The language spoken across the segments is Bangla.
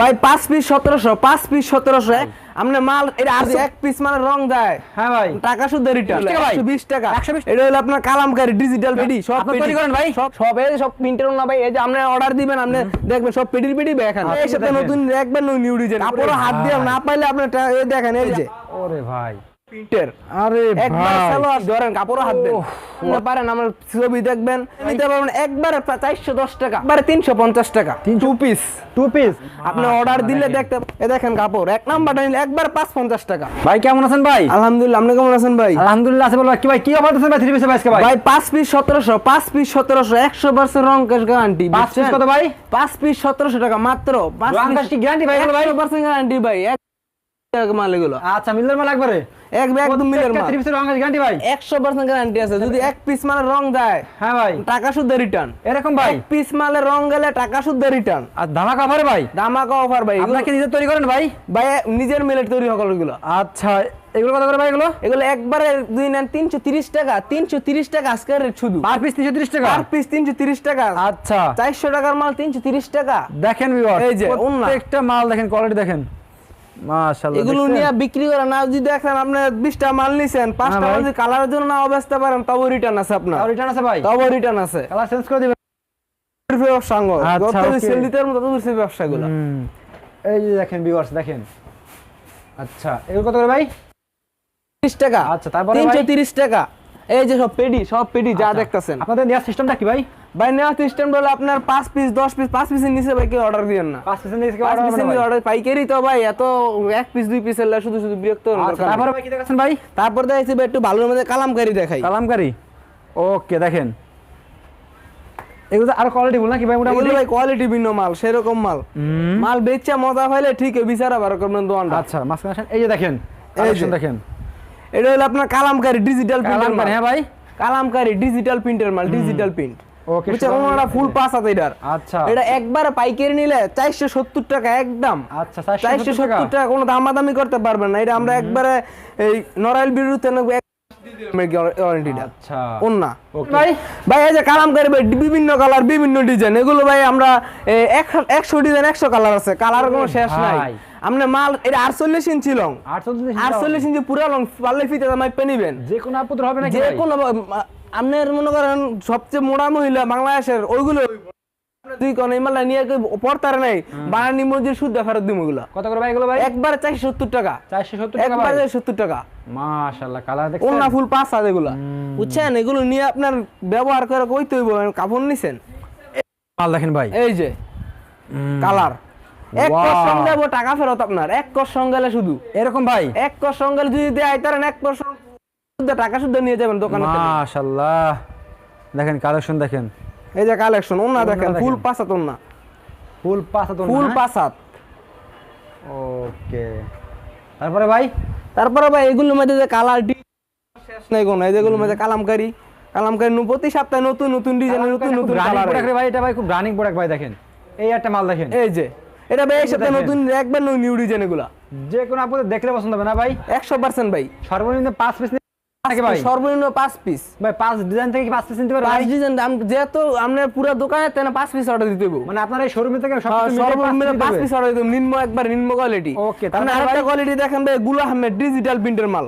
ভাই পাঁচ পিস সতেরোশো পাঁচ পিস সতেরোশো আমরা মাল এটা আছে এক পিস মানে রং দেয়। হ্যাঁ ভাই। টাকা শুদ্ধ রিটার্ন ভাই? বিশ টাকা। 120 এটা হলো আপনার কালামকারি ডিজিটাল পেডি সব। তৈরি করেন ভাই? সব সব এই সব প্রিন্টার না ভাই এই যে আপনি অর্ডার দিবেন আপনি দেখবেন সব পেডির পেডি এখানে এই সাথে। নতুন একবার নিউ ডিজাইন আপনারা হাত দিয়ে না পাইলে আপনি এই দেখেন এই যে। ওরে ভাই। প্রিন্টার। আরে একবার ভাই। সালোয়ার ধরেন কাপড় হাত দেন। আপনি পারেন আমার ছবি দেখবেন। নিতে পারবেন একবারে চারশো দশ টাকা একবারে তিনশো পঞ্চাশ টাকা। টু পিস টু পিস আপনি অর্ডার দিলে দেখতে এ দেখেন কাপড় এক নাম্বারটা নিলে একবার পাঁচ পঞ্চাশ টাকা। ভাই কেমন আছেন ভাই? আলহামদুলিল্লাহ আপনি কেমন আছেন ভাই? আলহামদুলিল্লাহ আছে বলো কি ভাই কি অফার দিচ্ছেন ভাই থ্রি পিসে ভাই ভাই? ভাই পাঁচ পিস সতেরোশো পাঁচ পিস সতেরোশো একশো পার্সেন্ট রং ক্যাশ গ্যারান্টি কত ভাই? পাঁচ পিস সতেরোশো টাকা মাত্র ভাই ভাই? গ্যারান্টি ভাই মাল এগুলো। আচ্ছা মিলের মাল একবারে? এক একদম মিলের মাল। থ্রি পিসের রং গ্যারান্টি ভাই? একশো পার্সেন্ট গ্যারান্টি আছে। যদি এক পিস মালের রং দেয় হ্যাঁ ভাই। টাকা শুদ্ধ রিটার্ন এরকম ভাই? এক পিস মালের রং গেলে টাকা শুদ্ধ রিটার্ন আর ধামাকা অফারে ভাই? দামাকা অফার ভাই। আপনাকে নিজে তৈরি করেন ভাই? ভাই নিজের মিলের তৈরি এগুলো আচ্ছা এগুলো কত করে ভাই এগুলো? এগুলো একবারে দুই নেন তিনশো তিরিশ টাকা। তিনশো তিরিশ টাকা আজকের শুধু। পার পিস তিনশো তিরিশ টাকা? পার পিস তিনশো তিরিশ টাকা। আচ্ছা। চারশো টাকার মাল তিনশো তিরিশ টাকা। দেখেন এই যে। প্রত্যেকটা মাল দেখেন কোয়ালিটি দেখেন। মাশাআল্লাহ এগুলো নিয়ে বিক্রি করে না যদি দেখেন আপনি বিশটা মাল নিছেন পাঁচটা হ্যাঁ ভাই। মাল যদি কালারের জন্য নাও বেচতে পারেন তবু রিটার্ন আছে আপনার। রিটার্ন আছে ভাই। তবু রিটার্ন আছে। কালার চেঞ্জ করে দিবেন। ব্যবসা আঙ্গ। আচ্ছা, যত okay. সেল দিতে পারব তত বেশি ব্যবসা এই যে দেখেন ভিউয়ার্স দেখেন। আচ্ছা এগুলো কত করে ভাই? তিরিশ টাকা। আচ্ছা, তারপরে তিনশো ভাই? তিরিশ টাকা। এই যে সব পেডি সব পেডি যা আচ্ছা, দেখতেছেন। আপনাদের নেওয়ার সিস্টেমটা কি ভাই? ভাই নেওয়া সিস্টেম হলো আপনার পাঁচ পিস দশ পিস পাঁচ পিসের নিচে ভাই কেউ অর্ডার দিবেন না। পাঁচ পিসের নিচে পাঁচ অর্ডার পিসের নিচে অর্ডার পাইকারি তো ভাই এত এক পিস দুই পিসের লা শুধু শুধু বিরক্ত আচ্ছা। তারপরে ভাই কি দেখাচ্ছেন ভাই? তারপর দেখাচ্ছি ভাই একটু ভালোর মধ্যে কালামকারি দেখাই। কালামকারি? ওকে দেখেন। এগুলো আরও কোয়ালিটি বল নাকি ভাই মোটামুটি? ভাই কোয়ালিটি ভিন্ন মাল সেরকম মাল। মাল বেচা মজা পাইলে ঠিক বিচারা বার করবেন দোকানটা আচ্ছা আসেন। এই যে দেখেন এই যে। দেখেন। এটা হলো আপনার কালামকারি ডিজিটাল প্রিন্টার হ্যাঁ ভাই। কালামকারি ডিজিটাল প্রিন্টার মাল ডিজিটাল প্রিন্ট ওকে, ওনারা ফুল পাস আছে এটার। আচ্ছা। এটা একবার পাইকারি নিলে চারশো সত্তর টাকা একদম। আচ্ছা 470 টাকা? কোনো দামাদামি করতে পারবেন না। এটা আমরা একবারে এই নরাইল ওয়ারেন্টিটা আচ্ছা। ওন্না ভাই ভাই এই যে কালামকারি ভাই বিভিন্ন কালার বিভিন্ন ডিজাইন এগুলো ভাই আমরা এ, এক- একশো ডিজাইন একশো কালার আছে। কালার কোনো শেষ নাই। আপনি মাল এটা আটচল্লিশ ইঞ্চি লং আটচল্লিশ আটচল্লিশ ইঞ্চি পুরা লং পারলে ফিতে মাইপে নিবেন। যে কোনো আপুত্র হবে নাকি যে কোনো আপনার মনে করেন সবচেয়ে মোড়া মহিলা বাংলাদেশের ওইগুলো দুই কোন এই নিয়ে কেউ পড়তারে নাই। বানানি মসজিদ শুদ্ধ ফেরত দিব ওগুলো কত করে ভাই এগুলো ভাই? একবার চারশো সত্তর টাকা। চারশো সত্তর টাকা একবার সত্তর টাকা। মাশাআল্লাহ কালার দেখছেন? অন্য ফুল পাঁচ হাজার এগুলা। বুঝছেন? এগুলো নিয়ে আপনার ব্যবহার করে কই তৈব কাপড় নিছেন। মাল দেখেন ভাই। এই যে কালার। এক. কর সঙ্গে টাকা ফেরত আপনার। এক কর সঙ্গে শুধু। এরকম ভাই? এক কর সঙ্গে যদি দেয় তার এক কর টাকা শুদ্ধ নিয়ে যাবেন দোকানে মাশাআল্লাহ। দেখেন কালেকশন দেখেন। এই যে কালেকশন ওনা দেখেন। ফুল ওনা ফুল পাঁচ তো ফুল পাঁচাত ওকে। তারপরে ভাই? তারপরে ভাই এগুলোর মধ্যে যে কালার শেষ নাই কোনো। এই যেগুলোর মধ্যে কালামকারি। কালামকারি প্রতি সপ্তাহে নতুন নতুন ডিজাইনের নতুন নতুন কালার প্রোডাক্ট ভাই এটা ভাই খুব রানিং প্রোডাক্ট ভাই দেখেন। এই একটা মাল দেখেন। এই যে এটা ভাই নতুন একবার নিউ ডিজাইন এগুলা। যে কোনো আপনাদের দেখলে পছন্দ হবে না ভাই? একশো পার্সেন্ট ভাই। সর্বনিম্ন পাঁচ পিস সর্বনিম্ন পাঁচ পিস। ভাই পাঁচ ডিজাইন থেকে পাঁচ পিস নিতে পারবেন পাঁচ ডিজাইন যেহেতু আপনার পুরো দোকানে তেনা পাঁচ পিস অর্ডার দিতে হবে মানে আপনার এই শোরুমে থেকে হ্যাঁ, সর্বনিম্ন পাঁচ পিস অর্ডার দিতে নিম্ন একবার নিম্ন কোয়ালিটি আরেকটা কোয়ালিটি দেখেন ভাই গুলা আহমেদ ডিজিটাল প্রিন্টের মাল।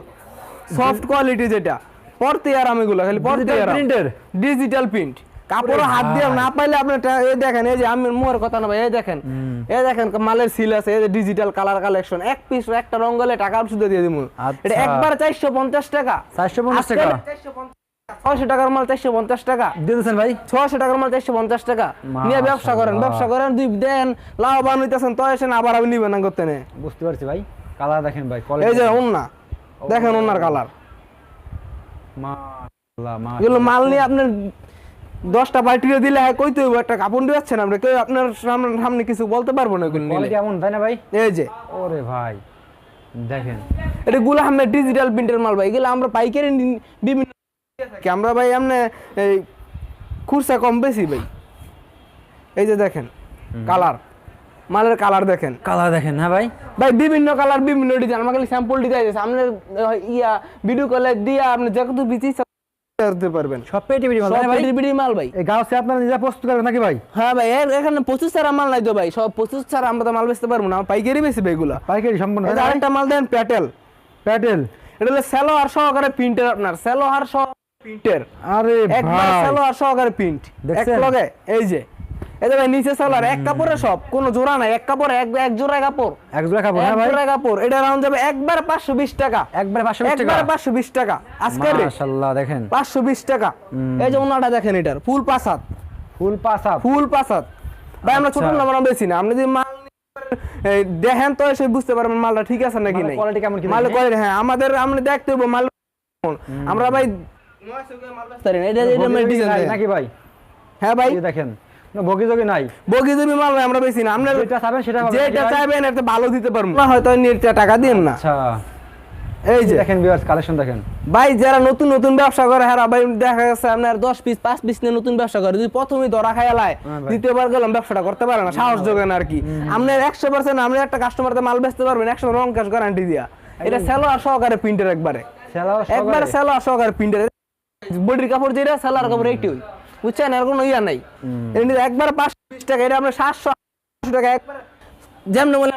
সফট কোয়ালিটি যেটা। পড়তে আর আমি গুলা খালি পড়তে আর? ডিজিটাল প্রিন্ট কাপড় হাত দিয়ে না পাইলে আপনি এই দেখেন এই যে আমি মোর কথা না ভাই এই দেখেন এই দেখেন মালের সিল আছে এই যে ডিজিটাল কালার কালেকশন এক পিস একটা রং গেলে টাকা শুধু দিয়ে দিব আচ্ছা। এটা একবার চারশো পঞ্চাশ টাকা। 450 টাকা? ছয়শো টাকার মাল চারশো পঞ্চাশ টাকা। দিয়ে দিচ্ছেন ভাই? ছয়শো টাকার মাল চারশো পঞ্চাশ টাকা। নিয়ে ব্যবসা করেন ব্যবসা করেন দুই দেন লাভবান হইতেছেন তো এসেন আবার আমি নিবেন না করতে নে। বুঝতে পারছি ভাই। কালার দেখেন ভাই এই যে ওন্না দেখেন ওনার কালার। মাশাআল্লাহ এগুলো মাল নিয়ে আপনার দশটা পার্টিও দিলে হ্যাঁ কইতে হইব একটা কাপড় দিচ্ছেন আমরা কেউ আপনার সামনে কিছু বলতে পারব না নিলে। কোয়ালিটি তাই না ভাই? এই যে। ওরে ভাই দেখেন। এটা গুলো আহমেদ ডিজিটাল প্রিন্টের মাল ভাই এগুলো আমরা পাইকারি বিভিন্ন আমরা ভাই এই খুরসা কম বেশি ভাই। এই যে দেখেন কালার। মালের কালার দেখেন। কালার দেখেন হ্যাঁ ভাই? ভাই বিভিন্ন কালার বিভিন্ন ডিজাইন আমাকে স্যাম্পল ডিজাইন আছে। আপনি ইয়া ভিডিও কলে দিয়া আপনি যত বিচি করতে পারবেন। সব পেটি পেটি মাল। সব তাই না ভাই। পেটি পেটি মাল ভাই। এই গাছ আপনারা নিজে প্রস্তুত করেন নাকি ভাই? হ্যাঁ ভাই এখানে প্রচুর ছাড়া মাল নাই তো ভাই। সব প্রচুর ছাড়া আমরা তো মাল বেচতে পারব না। পাইকারি বেশি ভাই পাইকারি সম্পূর্ণ। আরেকটা মাল দেন প্যাটেল। প্যাটেল। এটা হলো আর সহকারে প্রিন্টের আপনার। সহ প্রিন্টের। আরে ভাই। স্যালোয়ার সহকারে প্রিন্ট। এক লগে এই যে। ভাই নিচে স্যালোয়ার এক কাপড়ে সব কোনো জোড়া নাই এক কাপড়ে এক এক জোড়া কাপড়। এক জোড়া খাব এক হ্যাঁ ভাই। জোড়া কাপড় এটা রাউন্ড যাবে একবার টাকা। একবার টাকা? টাকা মাশাআল্লাহ দেখেন। টাকা। এই যে ওনাটা দেখেন এটার ফুল পাসাত ফুল ফুল পাসাত ভাই আমরা ছোট আচ্ছা। নাম্বার বেশি না। আপনি যদি মাল দেখেন তো এসে বুঝতে পারবেন মালটা ঠিক আছে নাকি মালের নাই। quality কেমন কি মাল দেখি? কোয়ালিটি হ্যাঁ আমাদের আমরা দেখতে হব মাল আমরা ভাই এটা এটা ডিজাইন নাকি ভাই? হ্যাঁ ভাই। দেখেন নাই। মাল আমরা বেশি না আমরা যেটা চাবেন সেটা যেটা চাইবেন এতে ভালো দিতে পারব। না হয়তো নির্চা টাকা দিন না। আচ্ছা। এই যে। দেখেন ভিউয়ার্স কালেকশন দেখেন। ভাই যারা নতুন নতুন ব্যবসা করে হ্যাঁ ভাই দেখা গেছে আপনার দশ পিস পাঁচ পিস নিয়ে নতুন ব্যবসা করে। যদি প্রথমেই ধরা খাই লায় দ্বিতীয়বার গেলাম ব্যবসাটা করতে পারে না সাহস যোগান আর কি। আপনার একশো পার্সেন্ট আপনি একটা কাস্টমারতে মাল বেচতে পারবেন একশো রং ক্যাশ গ্যারান্টি দিয়া। এটা সেলো আর সহকারে প্রিন্টের একবারে। একবার সেলো আর সহকারে প্রিন্টের বডির কাপড় যেটা সেলার কাপড় এইটি বুঝছেন? এর কোনো ইয়া নাই। একবার পাঁচশো বিশ টাকা এটা আপনার সাতশো টাকা একবার যেমনি বলে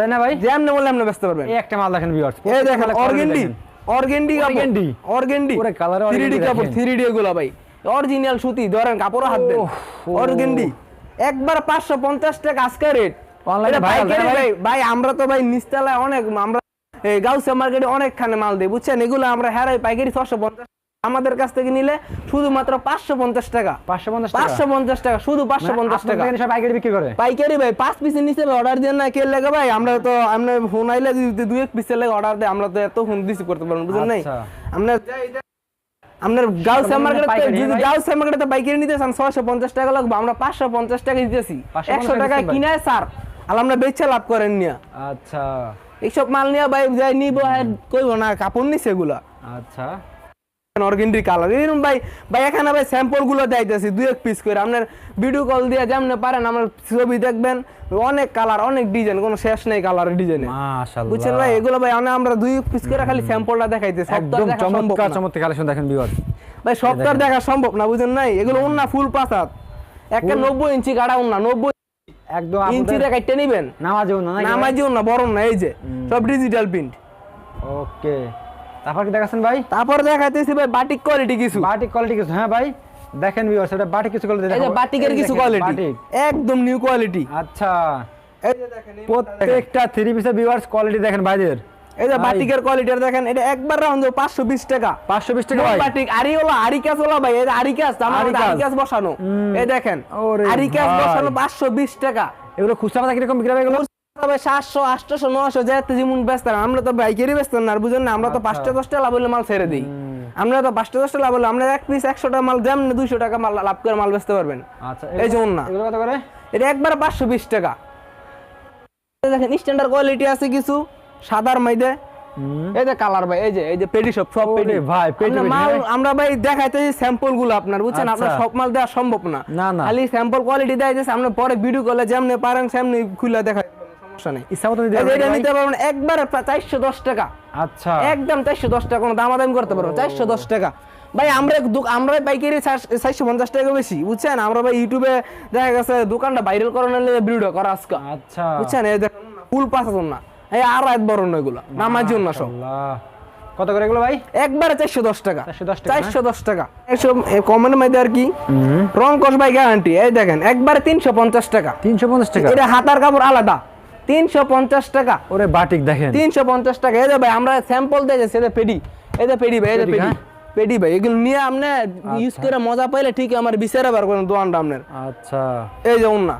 তাই না ভাই? যেমনি বলে আপনি বেচতে পারবেন এই একটা মাল দেখেন ভিউয়ার্স এই দেখেন অর্গেন্ডি অর্গেন্ডি Organdy? অর্গেন্ডি। ওরে colour এ 3D organdy কাপড় 3D এগুলো ভাই। অরিজিনাল সুতি ধরেন কাপড় হাত দেন। অর্গেন্ডি। একবার 550 টাকা আজকে রেট Online এ এটা viral, পাইকারি তাই না ভাই? ভাই ভাই আমরা তো ভাই নিস্তালায় অনেক আমরা এই মার্কেটে অনেকখানে মাল দেই বুঝছেন? এগুলো আমরা হেরাই পাইকারি 650 আমাদের কাছ থেকে নিলে শুধুমাত্র 550 টাকা। পাঁচশো পঞ্চাশ টাকা? 550 টাকা শুধু 550 টাকা। টাকা পাইকারি বিক্রি করে? পাইকারি ভাই পাঁচ পিসের নিচে অর্ডার দিয়ে না কে লাগে ভাই? আমরা তো আমরা ফোন আইলে যদি দুই এক পিসের লাগে অর্ডার দেয় আমরা তো এত ফোন দিছি করতে পারব বুঝলেন নাই? আচ্ছা। আমরা আপনার মার্কেটে যদি পাইকারি নিতে চান ছয়শো পঞ্চাশ টাকা লাগবে আমরা পাঁচশো পঞ্চাশ টাকা দিতেছি। একশো টাকা কিনায় স্যার আর আমরা বেচে লাভ করেন নিয়া আচ্ছা। এইসব মাল নিয়ে ভাই যাই নিব কইব না কাপড় নিছে এগুলা। আচ্ছা। Organdy colour. এরকম ভাই ভাই এখানে ভাই স্যাম্পলগুলো দেখাইতেছি দুই এক পিস করে। আপনার ভিডিও কল দিয়ে যেমন পারেন আমার ছবি দেখবেন অনেক কালার অনেক ডিজাইন কোনো শেষ নেই কালার ডিজাইনে বুঝছেন ভাই? এগুলো ভাই আমরা- আমরা দুই পিস করে খালি স্যাম্পলটা দেখাইতে আর একদম চমৎকার চমৎকার কালেকশন দেখেন ভিউয়ার্স ভাই সব তো আর দেখা সম্ভব না বুঝেন নাই? এগুলো উন্না ফুল পাসাত একটা নব্বই ইঞ্চি গাড়া উন্না নব্বই একদম ইঞ্চি আপনাদের নিবেন নামাজেও না নাকি? নামাজি উন্না বড় না এই যে। সব ডিজিটাল প্রিন্ট ওকে। তারপর কি দেখাচ্ছেন ভাই? তারপর দেখাইতেছি ভাই বাটিক কোয়ালিটি কিছু। বাটিক কোয়ালিটি কিছু হ্যাঁ ভাই। দেখেন ভিউয়ার্স এটা বাটিক কিছু কোয়ালিটি এই যে বাটিকের কিছু কোয়ালিটি একদম নিউ কোয়ালিটি আচ্ছা। এই যে দেখেন প্রত্যেকটা থ্রি পিসের ভিউয়ার্স কোয়ালিটি দেখেন ভাইদের। এই যে বাটিকের কোয়ালিটি দেখেন এটা একবার রাউন্ড পাঁচশো বিশ টাকা। পাঁচশো বিশ টাকা ভাই। বাটিক আরি হলো আরি কাজ ওলা ভাই। এই যে আরি কাজ আমার আরি কাজ। বসানো। এই দেখেন ওরে আরি কাজ বসানো পাঁচশো বিশ টাকা। এগুলো খুচরা পাতা কীরকম বিক্রি হবে এগুলো? তবে সাতশো আটশো নশো যেতে যেমন ব্যস্ত আমরা তো বাইকেরই ব্যস্ত না বুঝেন না আমরা তো আচ্ছা। পাঁচটা দশটা লাভ হলে মাল ছেড়ে দিই। আমরা তো পাঁচটা দশটা লাভ হলে আমরা এক পিস একশোটা মাল যেমন দুইশো টাকা মাল লাভ করে মাল বেচতে পারবেন। আচ্ছা এই যে ওন্না। এগুলো কত করে? এটা একবার পাঁচশো বিশ টাকা। দেখেন স্ট্যান্ডার্ড কোয়ালিটি আছে কিছু সাদার মাইদে। এই যে কালার ভাই এই যে এই যে সব সব ভাই, পেডি মাল হ্যাঁ। আমরা ভাই দেখাইতেছি স্যাম্পলগুলো আপনার বুঝছেন? আপনার আচ্ছা। সব মাল দেওয়া সম্ভব না। না, না। খালি স্যাম্পল কোয়ালিটি দেয় আমরা পরে ভিডিও করলে যেমনি পারেন সেমনি খুলে দেখাই। একবারে চারশো দশ টাকা। আচ্ছা। একদম চারশো দশ টাকা কোনো দামাদামি করতে পারব চারশো দশ টাকা। ভাই আমরা আমরা পাইকারি চারশো পঞ্চাশ টাকা বেশি বুঝছেন? আমরা ভাই ইউটিউবে দেখা গেছে দোকানটা ভাইরাল করানোর ভিডিও করা আজকে। আচ্ছা। বুঝছেন? এই ফুল পাঁচ না। এই আর এক বড় না এগুলো নামাজি না সব। কত করে এগুলো ভাই? একবারে চারশো দশ টাকা। চারশো দশ টাকা একশো কমেন্ট মধ্যে আর কি? রং কস ভাই গ্যারান্টি এই দেখেন একবারে তিনশো পঞ্চাশ টাকা। তিনশো পঞ্চাশ টাকা। এটা হাতার কাপড় আলাদা। তিনশো পঞ্চাশ টাকা। ওরে বাটিক দেখেন। তিনশো পঞ্চাশ টাকা। এই যে ভাই আমরা স্যাম্পল দিয়েছি সেটা পেডি। যে পেডি ভাই যে পেডি, পেডি। হ্যাঁ? ভাই এগুলো নিয়ে আপনি ইউজ করে মজা পাইলে ঠিক আমার বিচারে বার করেন আপনার। আচ্ছা। এই যে না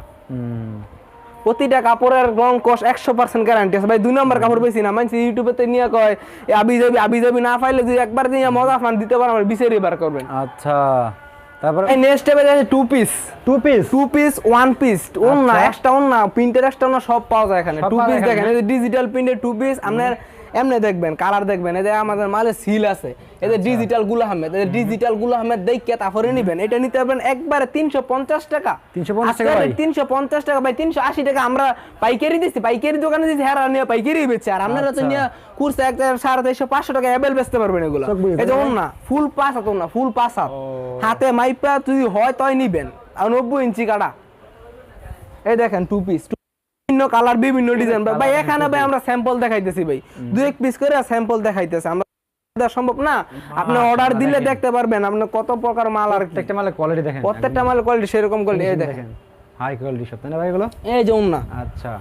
প্রতিটা কাপড়ের রং কষ একশো পার্সেন্ট গ্যারান্টি আছে। ভাই দুই নম্বর কাপড় বেশি না। মানুষ ইউটিউবে তো নিয়ে কয় আবি যাবি আবি যাবি না পাইলে যদি একবার দিয়ে মজা ফান দিতে পারেন আমার বিচারি বার করবেন। আচ্ছা। তারপরে এই নেক্সট স্টেপে আছে two piece two piece two piece one piece on না একটা এক্সট্রা ওন না প্রিন্টের এক্সট্রা না সব পাওয়া যায় এখানে। টু পিস দেখেন এই ডিজিটাল প্রিন্টের টু পিস আপনার এমনি দেখবেন কালার দেখবেন এদের আমাদের মালে সিল আছে। এদের আচ্ছা। ডিজিটালগুলো আহমেদ এদের ডিজিটালগুলো আহমেদ দেখে তারপরে নিবেন। এটা নিতে পারবেন একবারে তিনশো পঞ্চাশ টাকা। 350 টাকা ভাই? তিনশো পঞ্চাশ টাকা ভাই তিনশো আশি টাকা আমরা পাইকারি দিচ্ছি পাইকারি দোকানে দিচ্ছি হ্যাঁ নিয়ে পাইকারি বেচছে আর আপনারা তো আচ্ছা। নিয়ে কুরসে এক সাড়ে তেইশশো পাঁচশো টাকা অ্যাবেল বেচতে পারবেন এগুলো। এই যেমন না? ফুল পাস হাত না ফুল পাস হাত। হাতে মাইপা যদি হয় তই নিবেন। আর নব্বই ইঞ্চি কাটা। এই দেখেন টু পিস বিভিন্ন কালার বিভিন্ন ডিজাইন ভাই। এখানে ভাই আমরা স্যাম্পল দেখাইতেছি ভাই। দু এক পিস করে স্যাম্পল দেখাইতেছি। আমরা সম্ভব না? আপনি অর্ডার দিলে দেখতে পারবেন আপনি কত প্রকার মাল আর প্রত্যেকটা মালের কোয়ালিটি দেখেন। প্রত্যেকটা মাল কোয়ালিটি সেরকম কোয়ালিটি এই দেখেন। হাই কোয়ালিটি সব না ভাই এগুলো? এই যেমন না আচ্ছা।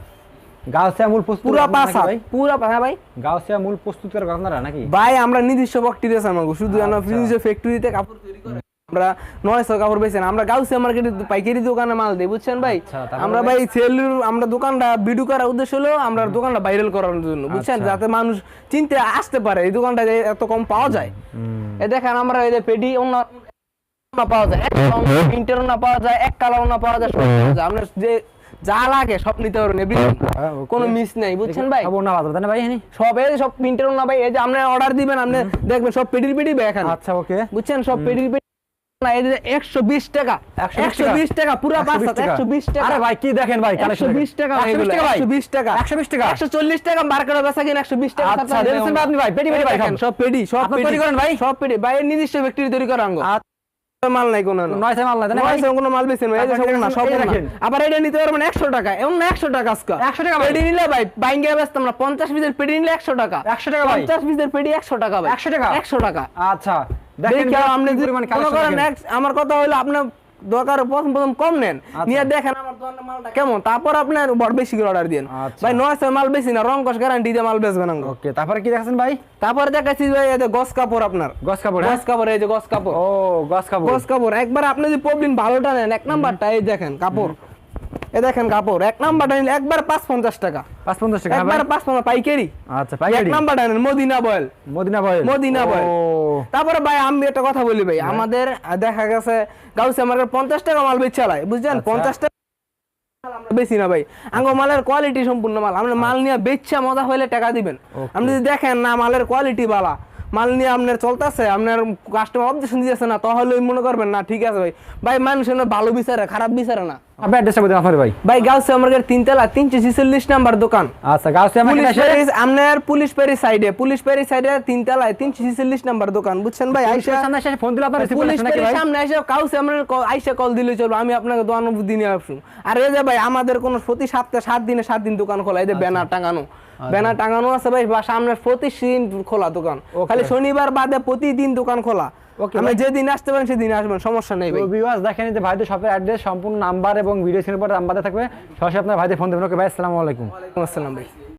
গাউসিয়া মূল প্রস্তুত পুরা ভাই? পুরা পাঁচ ভাই। গাউসিয়া মূল প্রস্তুত করে আপনারা নাকি? ভাই আমরা নির্দিষ্ট আছে আমাকে শুধু আমরা আচ্ছা। ফ্যাক্টরিতে কাপড় তৈরি করে। আমরা নয়শো কাপড় বেচি না আমরা গাউসিয়া মার্কেটে পাইকারি দোকানে মাল দিই বুঝছেন ভাই? আচ্ছা, আমরা ভাই সেল আমরা দোকানটা ভিডিও করার উদ্দেশ্য হলো আমরা দোকানটা ভাইরাল করার জন্য বুঝছেন? আচ্ছা। যাতে মানুষ চিনতে আসতে পারে এই দোকানটা যে এত কম পাওয়া যায়। এ দেখেন আমরা এই যে পেডি অন্য না পাওয়া যায় এক প্রিন্টের না পাওয়া যায় এক কালার না পাওয়া যায় সব পাওয়া যায়। আপনার যে যা লাগে সব নিতে পারবেন। হ্যাঁ, কোনো মিস নাই বুঝছেন ভাই? খবর না বাজার না ভাই হ্যাঁ সব এই সব প্রিন্টের না ভাই এই যে আপনি অর্ডার দিবেন আপনি দেখবেন সব পেডির পেডি ভাই এখানে আচ্ছা ওকে। বুঝছেন? সব পেডির পেডি যে 120 টাকা একশো বিশ টাকা পুরো হাত 120 টাকা আরে ভাই কি দেখেন ভাই একশো বিশ টাকা বিশ টাকা একশো বিশ টাকা একশো চল্লিশ টাকা মার্কেটে বেচা কিনা 120 টাকা আচ্ছা, আপনি ভাই, সব। পেডি সব পেডি তৈরি করেন ভাই? সব পেডি ভাই নির্দিষ্ট ফ্যাক্টরি তৈরি করা আঙ্গ মাল নাই কোনো। মাল নয়শো কোনো মাল বেশি না, সব আবার এটা নিতে পারবেন একশো টাকা এমন একশো টাকা আজকে। 100 টাকা পেটি নিলে ভাই বাইঙ্গে বেচতাম না পঞ্চাশ পিসের পেডি নিলে একশো টাকা। 100 টাকা পঞ্চাশ পিসের একশো টাকা ভাই। 100 টাকা? একশো টাকা। আচ্ছা দেখেন আমার কথা হলো আপনার দরকার প্রথম প্রথম কম নেন। আচ্ছা। নিয়ে দেখেন আমার দোকানের মালটা কেমন। তারপর আপনার বড় বেশি করে অর্ডার দিন আচ্ছা। ভাই নয়শো মাল বেশি না রং কস গ্যারান্টি দিয়ে মাল বেচবেন ওকে তারপরে কি দেখাচ্ছেন ভাই? তারপরে দেখাচ্ছি ভাই এই যে গস কাপড় আপনার। গস কাপড় হ্যাঁ? গস কাপড় এই যে গস কাপড়। ও গস কাপড়। গস কাপড় একবার আপনি যদি প্রবলেম ভালোটা নেন এক নাম্বারটা এই দেখেন কাপড়। দেখেন কাপড় এক নাম্বারটা নিলে একবার পাঁচ পঞ্চাশ টাকা। পাঁচ পঞ্চাশ টাকা হ্যাঁ একবার পাঁচ পঞ্চাশ পাইকারি। আচ্ছা এক পাইকারি নাম্বারটা নেন Medina boil. Medina boil? Medina boil. তারপরে ভাই আমি একটা কথা বলি ভাই আমাদের দেখা গেছে গাউসে মার্কেট পঞ্চাশ টাকা মাল বেচ চালায় বুঝছেন? আচ্ছা। পঞ্চাশ টাকা বেশি না ভাই। আঙ্গ মালের কোয়ালিটি সম্পূর্ণ মাল। আমরা মাল নিয়ে বেচছা মজা হইলে টাকা দিবেন। আপনি যদি দেখেন না মালের কোয়ালিটি বালা মাল নিয়ে আপনার চলতেছে আপনার কাস্টমার অবজেকশন দিতেছে না তাহলে মনে করবেন না ঠিক আছে ভাই। ভাই মানুষের ভালো বিচারে খারাপ বিচারে না। আপনি অ্যাড্রেসটা আপনার ভাই। ভাই মার্কেট তিনতলা তিনশো ছিচল্লিশ নাম্বার দোকান। আচ্ছা গাউসিয়া পুলিশ মার্কেট আপনার পুলিশ প্যারিস সাইডে পুলিশ সাইডে তিনতলায় তিনশো ছিচল্লিশ নাম্বার দোকান বুঝছেন ভাই? আইসা সামনে এসে ফোন দিলে আপনার পুলিশ সামনে এসে আইসা কল দিলে চলবে আমি আপনাকে দিনে নিয়ে আসুন আর এই যে ভাই আমাদের কোনো প্রতি সপ্তাহে সাত দিনে সাত দিন দোকান খোলা এই আচ্ছা। যে ব্যানার টাঙানো। ব্যানার টাঙানো আছে ভাই বা সামনে প্রতি দিন খোলা দোকান. খালি শনিবার বাদে প্রতিদিন দোকান খোলা। Okay, আপনি যেদিন আসতে পারেন সেদিন আসবেন সমস্যা নেই ভাই। ভিউয়ার্স দেখেন যে ভাইদের শপের অ্যাড্রেস সম্পূর্ণ নাম্বার এবং ভিডিও স্ক্রিনের পরে নাম্বার থাকবে। সরাসরি আপনার ভাইদের ফোন দেবেন। ওকে ভাই আসসালামু আলাইকুম। ওয়ালাইকুম আসসালাম ভাই।